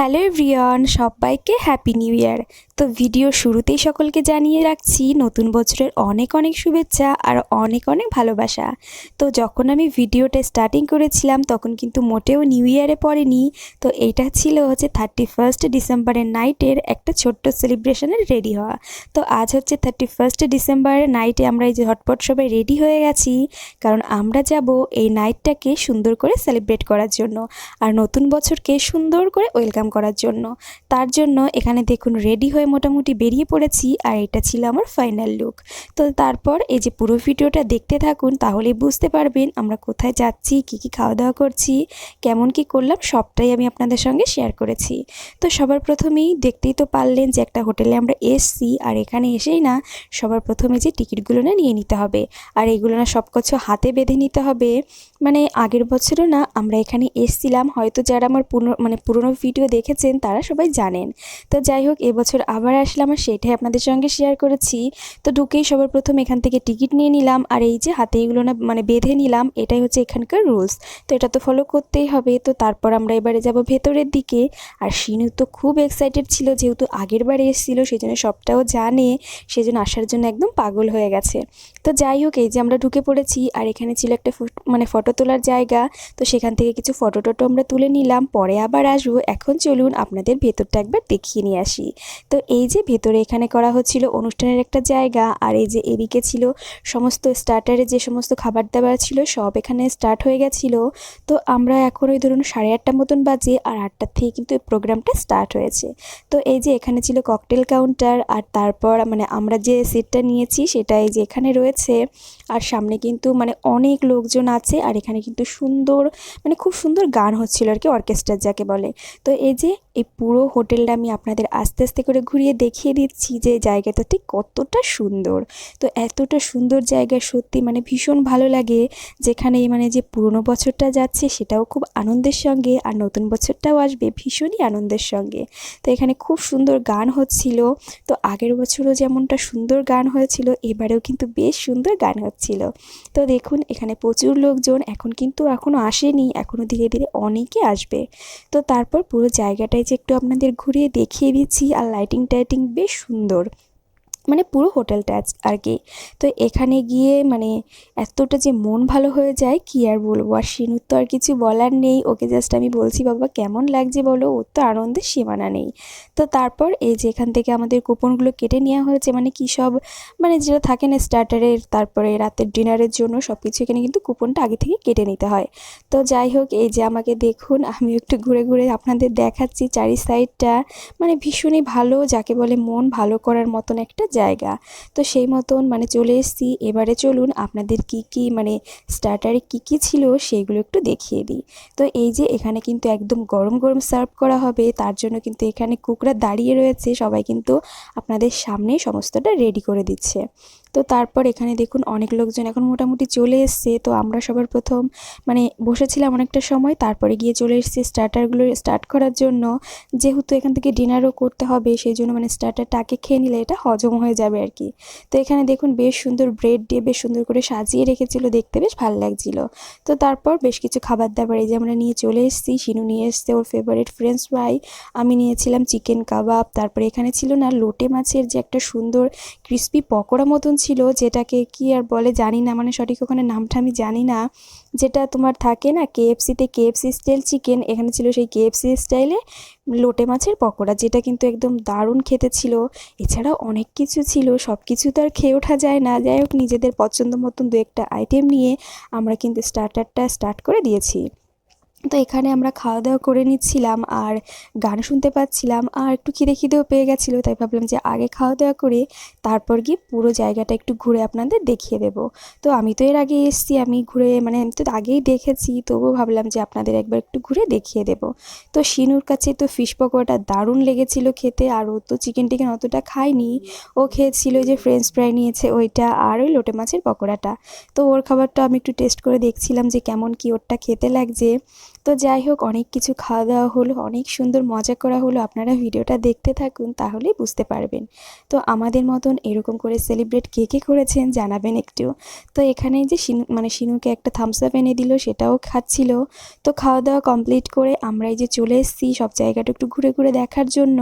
Hello everyone, সবাইকে happy new year তো video শুরুতেই সকলকে জানিয়ে রাখছি, নতুন বছরের অনেক অনেক শুভেচ্ছা আর অনেক অনেক ভালোবাসা। তো যখন আমি ভিডিওটা স্টার্টিং করেছিলাম, তখন কিন্তু মোটেও নিউ ইয়ারে পড়েনি। তো এটা ছিল হচ্ছে থার্টি ফার্স্ট ডিসেম্বরের নাইটের একটা ছোট্ট সেলিব্রেশনের রেডি হওয়া। তো আজ হচ্ছে থার্টি ফার্স্ট ডিসেম্বরের নাইটে আমরা এই যে হটপট সবাই রেডি হয়ে গেছি। কারণ আমরা যাব এই নাইটটাকে সুন্দর করে সেলিব্রেট করার জন্য। আর নতুন বছরকে সুন্দর করে ওয়েলকাম করার জন্য। তার জন্য এখানে দেখুন রেডি হয়ে মোটামুটি বেরিয়ে পড়েছি আর এটা ছিল আমার ফাইনাল লুক তো তারপর এই যে পুরো ভিডিওটা দেখতে থাকুন তাহলেই বুঝতে পারবেন আমরা কোথায় যাচ্ছি, কী কী খাওয়া দাওয়া করছি, কেমন কি করলাম সবটাই আমি আপনাদের সঙ্গে শেয়ার করেছি। তো সবার প্রথমেই দেখতেই তো পারলেন যে একটা হোটেলে আমরা এসছি আর এখানে এসেই না সবার প্রথমে যে টিকিটগুলো না নিয়ে নিতে হবে। আর এইগুলো না সব কিছু হাতে বেঁধে নিতে হবে। মানে আগের বছরও না আমরা এখানে এসছিলাম। হয়তো যারা আমার পুরনো মানে পুরনো ভিডিও দেখেছেন, তারা সবাই জানেন। তো যাই হোক, এবছর আবার আসলাম আর সেটাই আপনাদের সঙ্গে শেয়ার করেছি। তো ঢুকেই সবার প্রথম এখান থেকে টিকিট নিয়ে নিলাম। আর এই যে হাতে এগুলো না মানে বেঁধে নিলাম, এটাই হচ্ছে এখানকার রুলস তো এটা তো ফলো করতেই হবে। তো তারপর আমরা এবারে যাব ভেতরের দিকে। আর শিনু তো খুব এক্সাইটেড ছিল, যেহেতু আগের বারে এসেছিল সেই জন্য সবটাও জানে। সেই জন্য আসার জন্য একদম পাগল হয়ে গেছে। তো যাই হোক, এই যে আমরা ঢুকে পড়েছি। আর এখানে ছিল একটা মানে ফটো তোলার জায়গা। তো সেখান থেকে কিছু ফটো টটো আমরা তুলে নিলাম। পরে আবার আসব। এখন চলুন আপনাদের ভেতরটা একবার দেখিয়ে নিয়ে আসি। তো এই যে ভেতরে এখানে করা হচ্ছিল অনুষ্ঠানের একটা জায়গা, আর এই যে এদিকে ছিল সমস্ত স্টার্টারে যে সমস্ত খাবার দাবার ছিল সব এখানে স্টার্ট হয়ে গেছিল। তো আমরা এখন ওই ধরুন সাড়ে আটটা মতন বাজে, আর আটটার থেকে কিন্তু এই প্রোগ্রামটা স্টার্ট হয়েছে। তো এই যে এখানে ছিল ককটেল কাউন্টার আর তারপর মানে আমরা যে সিটটা নিয়েছি সেটা এই যে এখানে রয়েছে। আর সামনে কিন্তু মানে অনেক লোকজন আছে আর এখানে কিন্তু সুন্দর মানে খুব সুন্দর গান হচ্ছিল আর কি অর্কেস্ট্রার যাকে বলে। তো এই যে, এই পুরো হোটেলটা আমি আপনাদের আস্তে আস্তে করে ঘুরিয়ে দেখিয়ে দিচ্ছি যে জায়গাটা ঠিক কতটা সুন্দর। তো এতটা সুন্দর জায়গা সত্যি মানে ভীষণ ভালো লাগে যেখানে মানে যে পুরনো বছরটা যাচ্ছে সেটাও খুব আনন্দের সঙ্গে আর নতুন বছরটাও আসবে ভীষণই আনন্দের সঙ্গে। তো এখানে খুব সুন্দর গান হচ্ছিল। তো আগের বছরও যেমনটা সুন্দর গান হয়েছিল, এবারেও কিন্তু বেশ সুন্দর গান হচ্ছিল তো দেখুন, এখানে প্রচুর লোকজন এখন কিন্তু এখনও আসেনি এখনও ধীরে ধীরে অনেকে আসবে। তো তারপর পুরো জায়গাটায় যে একটু আপনাদের ঘুরিয়ে দেখিয়ে দিচ্ছি, আর লাইটিং টাইটিং বেশ সুন্দর। মানে পুরো হোটেলটা আর কি। তো এখানে গিয়ে মানে এতটা যে মন ভালো হয়ে যায়, কি আর বলব? আর শিনুর তো আর কিছু বলার নেই। ওকে জাস্ট আমি বলছি, বাবা, কেমন লাগছে বলো? ওর তো আনন্দের সীমানা নেই। তো তারপর এই যে এখান থেকে আমাদের কুপনগুলো কেটে নেওয়া হয়েছে মানে কী সব মানে যেটা থাকে না স্টার্টারের তারপরে রাতের ডিনারের জন্য সব কিছু এখানে কিন্তু কুপনটা আগে থেকে কেটে নিতে হয়। তো যাই হোক, এই যে আমাকে দেখুন, আমি একটু ঘুরে ঘুরে আপনাদের দেখাচ্ছি, চারি সাইডটা মানে ভীষণই ভালো, যাকে বলে মন ভালো করার মতন একটা জায়গা। তো সেই মতন মানে চলে এসেছি। এবারে চলুন আপনাদের কি কি মানে স্টার্টারে কি কি ছিল সেইগুলো একটু দেখিয়ে দিই। তো এই যে এখানে কিন্তু একদম গরম গরম সার্ভ করা হবে। তার জন্য কিন্তু এখানে কুকরা দাঁড়িয়ে রয়েছে। সবাই কিন্তু আপনাদের সামনেই সমস্তটা রেডি করে দিচ্ছে। তো তারপর এখানে দেখুন অনেক লোকজন এখন মোটামুটি চলে এসছে। তো আমরা সবার প্রথম মানে বসেছিলাম অনেকটা সময়, তারপরে গিয়ে চলে এসেছি স্টার্টারগুলো স্টার্ট করার জন্য। যেহেতু এখান থেকে ডিনারও করতে হবে, সেই জন্য মানে স্টার্টারটা আগে খেয়ে নিলে এটা হজম হয়ে যাবে আর কি। তো এখানে দেখুন বেশ সুন্দর ব্রেড দিয়ে বেশ সুন্দর করে সাজিয়ে রেখেছিল, দেখতে বেশ ভালো লাগছিল। তো তারপর বেশ কিছু খাবার দাবার এই যে আমরা নিয়ে চলে এসেছি, শিনু নিয়ে এসছে ওর ফেভারিট ফ্রেঞ্চ ফ্রাই আমি নিয়েছিলাম চিকেন কাবাব তারপরে এখানে ছিল না, লোটে মাছের যে একটা সুন্দর ক্রিস্পি পকোড়া মতন ছিল যেটাকে কি আর বলে জানি না মানে সঠিক ওখানে নামটা আমি জানি না। যেটা তোমার থাকে না কেএফসিতে কেএফসি স্টাইল চিকেন এখানে ছিল সেই কেএফসি স্টাইলে লোটে মাছের পকোড়া, যেটা কিন্তু একদম দারুণ খেতে ছিল। এছাড়াও অনেক কিছু ছিল সব কিছু তো আর খেয়ে ওঠা যায় না। যাই হোক, নিজেদের পছন্দ মতন দু একটা আইটেম নিয়ে আমরা কিন্তু স্টার্টারটা স্টার্ট করে দিয়েছি। তো এখানে আমরা খাওয়া দাওয়া করে নিচ্ছিলাম আর গান শুনতে পাচ্ছিলাম। আর একটু খিদে খিদেও পেয়ে গেছিল, তাই ভাবলাম যে আগে খাওয়া দাওয়া করে তারপর গিয়ে পুরো জায়গাটা একটু ঘুরে আপনাদের দেখিয়ে দেবো। তো আমি তো এর আগে এসেছি, আমি ঘুরে মানে আমি তো আগেই দেখেছি, তবুও ভাবলাম যে আপনাদের একবার একটু ঘুরে দেখিয়ে দেবো। তো শিনুর কাছে তো ফিশ পকোড়াটা দারুণ লেগেছিল খেতে, আর ও তো চিকেন টিকেন অতটা খায়নি। ও খেয়েছিল যে ফ্রেঞ্চ ফ্রাই নিয়েছে ওইটা আর ওই লোটে মাছের পকোড়াটা। তো ওর খাবারটা আমি একটু টেস্ট করে দেখছিলাম যে কেমন কি ওরটা খেতে লাগছে। তো যাই হোক, অনেক কিছু খাওয়া দাওয়া হলো, অনেক সুন্দর মজা করা হলো। আপনারা ভিডিওটা দেখতে থাকুন তাহলে বুঝতে পারবেন। তো আমাদের মতন এরকম করে সেলিব্রেট কে কে করেছেন জানাবেন একটু। তো এখানে যে শিনু মানে শিনুকে একটা থামস আপ এনে দিল, সেটাও খাচ্ছিল। তো খাওয়া দাওয়া কমপ্লিট করে আমরা এই যে চলে এসেছি সব জায়গাটা একটু ঘুরে ঘুরে দেখার জন্য।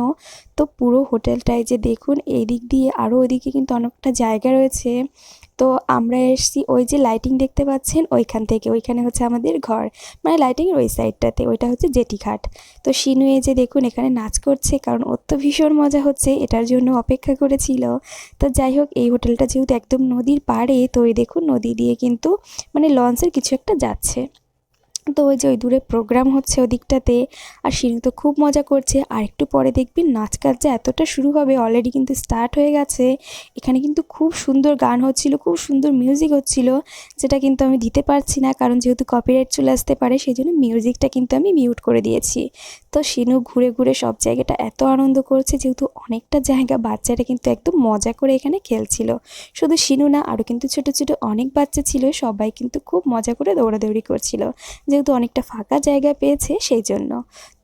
তো পুরো হোটেলটায় যে দেখুন এই দিক দিয়ে আরও ওইদিকে কিন্তু অনেকটা জায়গা রয়েছে। তো আমরা এসছি ওই যে লাইটিং দেখতে পাচ্ছেন, ওইখান থেকে। ওইখানে হচ্ছে আমাদের ঘর। মানে লাইটিংয়ের ওই সাইডটাতে ওইটা হচ্ছে জেটিঘাট তো শিনু এই যে দেখুন, এখানে নাচ করছে, কারণ ওর তো ভীষণ মজা হচ্ছে, এটার জন্য অপেক্ষা করেছিল। তো যাই হোক, এই হোটেলটা যেহেতু একদম নদীর পাড়ে, তো ওই দেখুন, নদী দিয়ে কিন্তু মানে লঞ্চের কিছু একটা যাচ্ছে। তো ওই যে ওই দূরে প্রোগ্রাম হচ্ছে ওদিকটাতে। আর শিনু তো খুব মজা করছে। আর একটু পরে দেখবি নাচ গান যে এতটা শুরু হবে অলরেডি কিন্তু স্টার্ট হয়ে গেছে। এখানে কিন্তু খুব সুন্দর গান হচ্ছিল, খুব সুন্দর মিউজিক হচ্ছিল, যেটা কিন্তু আমি দিতে পারছি না, কারণ যেহেতু কপিরাইট চলে আসতে পারে সেই জন্য মিউজিকটা কিন্তু আমি মিউট করে দিয়েছি। তো শিনু ঘুরে ঘুরে সব জায়গাটা এত আনন্দ করছে, যেহেতু অনেকটা জায়গা বাচ্চারা কিন্তু একদম মজা করে এখানে খেলছিল। শুধু শিনু না আরও কিন্তু ছোট ছোট অনেক বাচ্চা ছিল, সবাই কিন্তু খুব মজা করে দৌড়াদৌড়ি করছিল। যেহেতু অনেকটা ফাঁকা জায়গা পেয়েছে সেই জন্য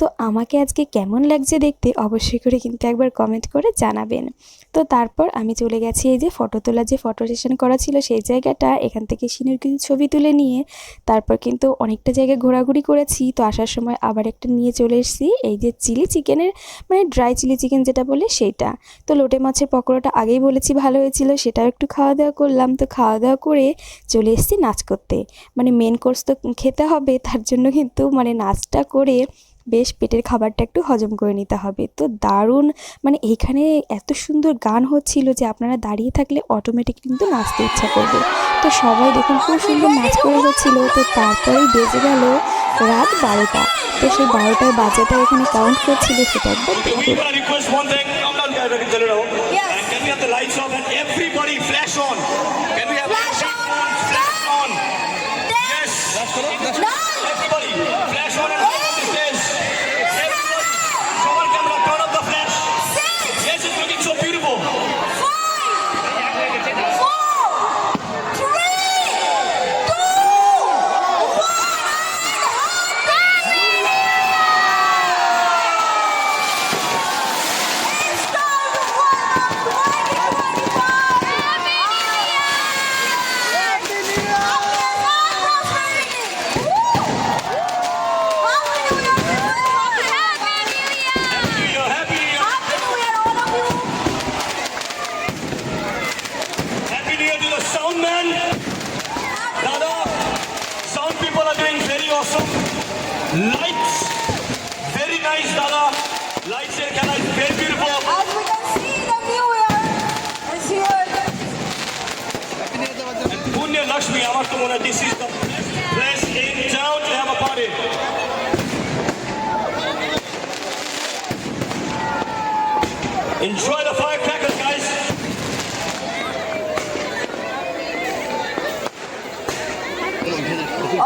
তো আমাকে আজকে কেমন লাগছে দেখতে অবশ্যই করে কিন্তু একবার কমেন্ট করে জানাবেন। তো তারপর আমি চলে গেছি এই যে ফটো তোলা যে ফটো সেশন করা ছিল সেই জায়গাটা। এখান থেকে সিনের কিছু ছবি তুলে নিয়ে তারপর কিন্তু অনেকটা জায়গায় ঘোরাঘুরি করেছি। তো আসার সময় আবার একটা নিয়ে চলে এসেছি। এই যে চিলি চিকেনের মানে ড্রাই চিলি চিকেন যেটা বলে সেইটা। তো লোটে মাছের পকোড়াটা আগেই বলেছি ভালো হয়েছিল, সেটাও একটু খাওয়া দাওয়া করলাম। তো খাওয়া দাওয়া করে চলে এসেছি নাচ করতে। মানে মেন কোর্স তো খেতে হবে তার জন্য কিন্তু মানে নাচটা করে বেশ পেটের খাবারটা একটু হজম করে নিতে হবে। তো দারুণ মানে এইখানে এত সুন্দর গান হচ্ছিল যে আপনারা দাঁড়িয়ে থাকলে অটোমেটিক কিন্তু নাচতে ইচ্ছা করবে। তো সবাই দেখুন খুব সুন্দর নাচ করে হচ্ছিল। তো তারপরেই বেজে গেল রাত বারোটা। তো সেই বারোটার বাজাটা এখানে কাউন্ট করছিল সেটা একবার দেখুন awesome. Lights, very nice, Dada. Lights and camera is very beautiful. As we can see, the New Year is here. Punya Lakshmi, আমার তো মনে হয় this is the best place in town to have a party. Enjoy the firecrackers, guys.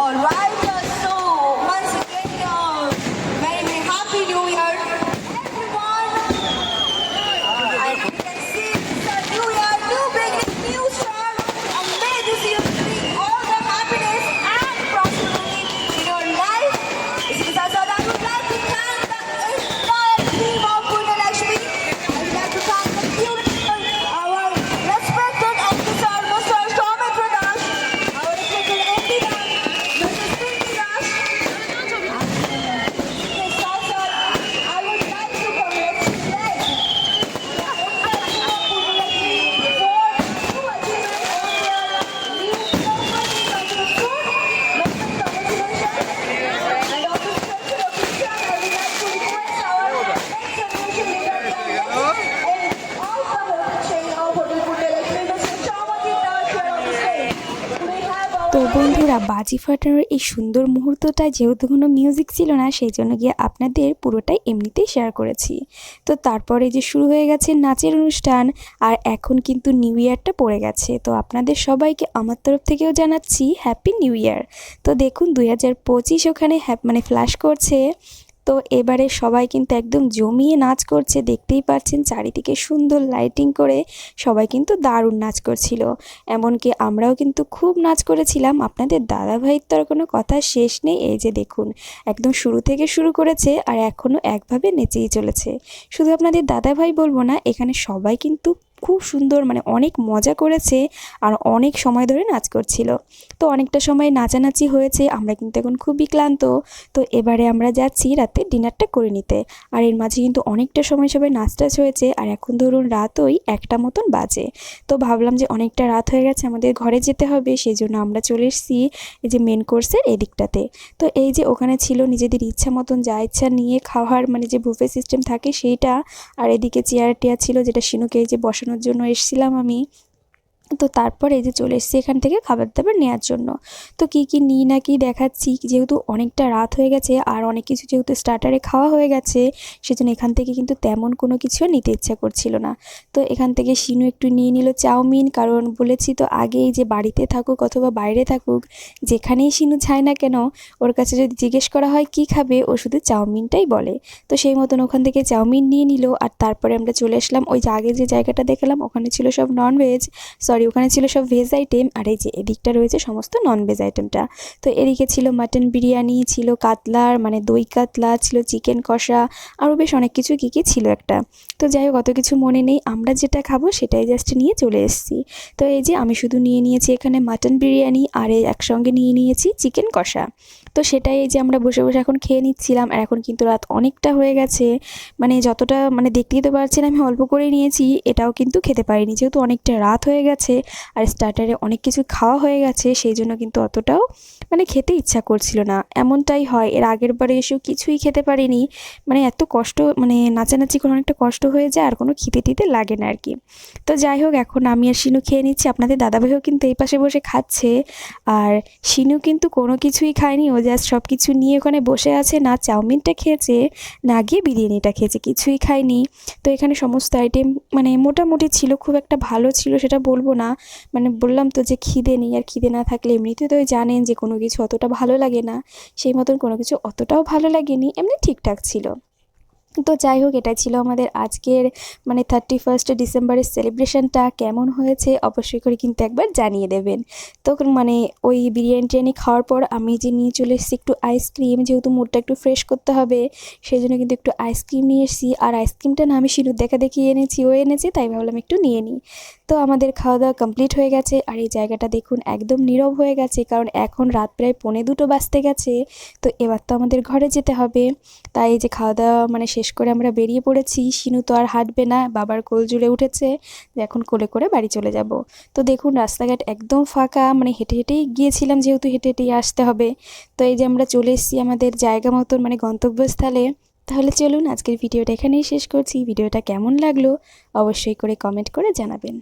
All right, বাজি ফাটানোর এই সুন্দর মুহূর্তটা যেহেতু কোনো মিউজিক ছিল না, সেই জন্য গিয়ে আপনাদের পুরোটাই এমনিতেই শেয়ার করেছি। তো তারপরে যে শুরু হয়ে গেছে নাচের অনুষ্ঠান, আর এখন কিন্তু নিউ ইয়ারটা পড়ে গেছে। তো আপনাদের সবাইকে আমার তরফ থেকেও জানাচ্ছি হ্যাপি নিউ ইয়ার তো দেখুন, দুই হাজার পঁচিশ ওখানে হ্যাপ মানে ফ্ল্যাশ করছে। তো এবারে সবাই কিন্তু একদম জমিয়ে নাচ করছে, দেখতেই পাচ্ছেন চারিদিকে সুন্দর লাইটিং করে সবাই কিন্তু দারুণ নাচ করছিল। এমনকি আমরাও কিন্তু খুব নাচ করেছিলাম। আপনাদের দাদা দাদাভাইয়ের তো আর কোনো কথা শেষ নেই, এই যে দেখুন, একদম শুরু থেকে শুরু করেছে আর এখনও একভাবে নেচেই চলেছে। শুধু আপনাদের দাদাভাই বলব না, এখানে সবাই কিন্তু খুব সুন্দর মানে অনেক মজা করেছে আর অনেক সময় ধরে নাচ করছিল। তো অনেকটা সময় নাচানাচি হয়েছে, আমরা কিন্তু এখন খুবই ক্লান্ত। তো এবারে আমরা যাচ্ছি রাতে ডিনারটা করে নিতে। আর এর মাঝে কিন্তু অনেকটা সময় সবাই নাচ টাচ হয়েছে, আর এখন ধরুন রাত ওই একটা মতন বাজে। তো ভাবলাম যে অনেকটা রাত হয়ে গেছে, আমাদের ঘরে যেতে হবে সেই জন্য আমরা চলে এসেছি এই যে মেন কোর্সের এদিকটাতে। তো এই যে ওখানে ছিল নিজেদের ইচ্ছা মতন, যা ইচ্ছা নিয়ে খাওয়ার মানে যে বুফে সিস্টেম থাকে সেইটা, আর এদিকে চেয়ার টেয়ার ছিল যেটা শিনুকে যে বসানোর জন্য এসেছিলাম আমি। তো তারপর এই যে চলে এসেছি এখান থেকে খাবার দাবার নেওয়ার জন্য। তো কি কি নিই না কি দেখাচ্ছি, যেহেতু অনেকটা রাত হয়ে গেছে আর অনেক কিছু যেহেতু স্টার্টারে খাওয়া হয়ে গেছে, সেজন্য এখান থেকে কিন্তু তেমন কোনো কিছু নিতে ইচ্ছা করছিল না। তো এখান থেকে শিনু একটু নিয়ে নিল চাউমিন, কারণ বলেছি তো আগেই যে বাড়িতে থাকুক অথবা বাইরে থাকুক, যেখানেই শিনু যায় না কেন, ওর কাছে যদি জিজ্ঞেস করা হয় কি খাবে, ও শুধু চাউমিনটাই বলে। তো সেই মতন ওখান থেকে চাউমিন নিয়ে নিল আর তারপরে আমরা চলে আসলাম, ওই যে আগে যে জায়গাটা দেখালাম, ওখানে ছিল সব নন ভেজ সরি, ওখানে ছিল সব ভেজ আইটেম আর এই যে এদিকটা রয়েছে সমস্ত নন ভেজ আইটেমটা তো এদিকে ছিল মাটন বিরিয়ানি, ছিল কাতলার মানে দই কাতলা, ছিল চিকেন কষা, আরও বেশ অনেক কিছু কী কী ছিল একটা। তো যাই হোক, অত কিছু মনে নেই, আমরা যেটা খাব সেটাই জাস্ট নিয়ে চলে এসেছি। তো এই যে আমি শুধু নিয়ে নিয়েছি এখানে মাটন বিরিয়ানি, আর একসঙ্গে নিয়ে নিয়েছি চিকেন কষা। তো সেটাই যে আমরা বসে বসে এখন খেয়ে নিচ্ছিলাম আর এখন কিন্তু রাত অনেকটা হয়ে গেছে। মানে যতটা মানে দেখতেই তো পারছেন আমি অল্প করে নিয়েছি, এটাও কিন্তু খেতে পারিনি। যেহেতু অনেকটা রাত হয়ে গেছে আর স্টার্টারে অনেক কিছু খাওয়া হয়ে গেছে, সেই জন্য কিন্তু অতটাও মানে খেতে ইচ্ছা করছিল না। এমনটাই হয়, এর আগের বারে এসেও কিছুই খেতে পারিনি। মানে এত কষ্ট মানে নাচানাচি করে অনেকটা কষ্ট হয়ে যায় আর কোনো খিদে টিতে লাগে না আর কি তো যাই হোক, এখন আমি আর শিনু খেয়ে নিচ্ছি। আপনাদের দাদাভাইও কিন্তু এই পাশে বসে খাচ্ছে। আর শিনু কিন্তু কোনো কিছুই খায়নি, ও জাস্ট সব কিছু নিয়ে ওখানে বসে আছে, না চাউমিনটা খেয়েছে, না গিয়ে বিরিয়ানিটা খেয়েছে, কিছুই খায়নি। তো এখানে সমস্ত আইটেম মানে মোটামুটি ছিল, খুব একটা ভালো ছিল সেটা বলব না। মানে বললাম তো যে খিদে নেই, আর খিদে না থাকলে এমনিতে তো জানেন যে কোনো কিছু অতটা ভালো লাগে না। সেই মতন কোনো কিছু অতটাও ভালো লাগেনি, এমনি ঠিকঠাক ছিল। তো যাই হোক এটা ছিল আমাদের আজকের মানে থার্টি ফার্স্ট ডিসেম্বরের সেলিব্রেশনটা কেমন হয়েছে অবশ্যই করে কিন্তু একবার জানিয়ে দেবেন। তো মানে ওই বিরিয়ানি টিরিয়ানি খাওয়ার পর আমি যে নিয়ে চলে এসেছি একটু আইসক্রিম যেহেতু মুডটা একটু ফ্রেশ করতে হবে, সেই জন্য কিন্তু একটু আইসক্রিম নিয়ে এসেছি। আর আইসক্রিমটা না আমি সিঁদুর দেখা দেখি এনেছি, ও এনেছে, তাই ভাবলাম একটু নিয়ে নিই। তো আমাদের খাওয়া দাওয়া কমপ্লিট হয়ে গেছে। আর এই জায়গাটা দেখুন একদম নীরব হয়ে গেছে, কারণ এখন রাত প্রায় পৌনে দুটো বাজতে গেছে। তো এবার তো আমাদের ঘরে যেতে হবে। তাই যে খাওয়া দাওয়া মানে শেষ করে আমরা বেরিয়ে পড়েছি। শিনু তো আর হাঁটবে না, বাবার কোল জুড়ে উঠেছে। এখন কোলে করে বাড়ি চলে যাব। তো দেখুন রাস্তাঘাট একদম ফাঁকা মানে হেঁটে হেঁটেই গিয়েছিলাম যেহেতু হেঁটে হেঁটেই আসতে হবে। তো এই যে আমরা চলে এসেছি আমাদের জায়গা মতন মানে গন্তব্যস্থলে। তাহলে চলুন আজকের ভিডিওটা এখানেই শেষ করছি। ভিডিওটা কেমন লাগল অবশ্যই করে কমেন্ট করে জানাবেন।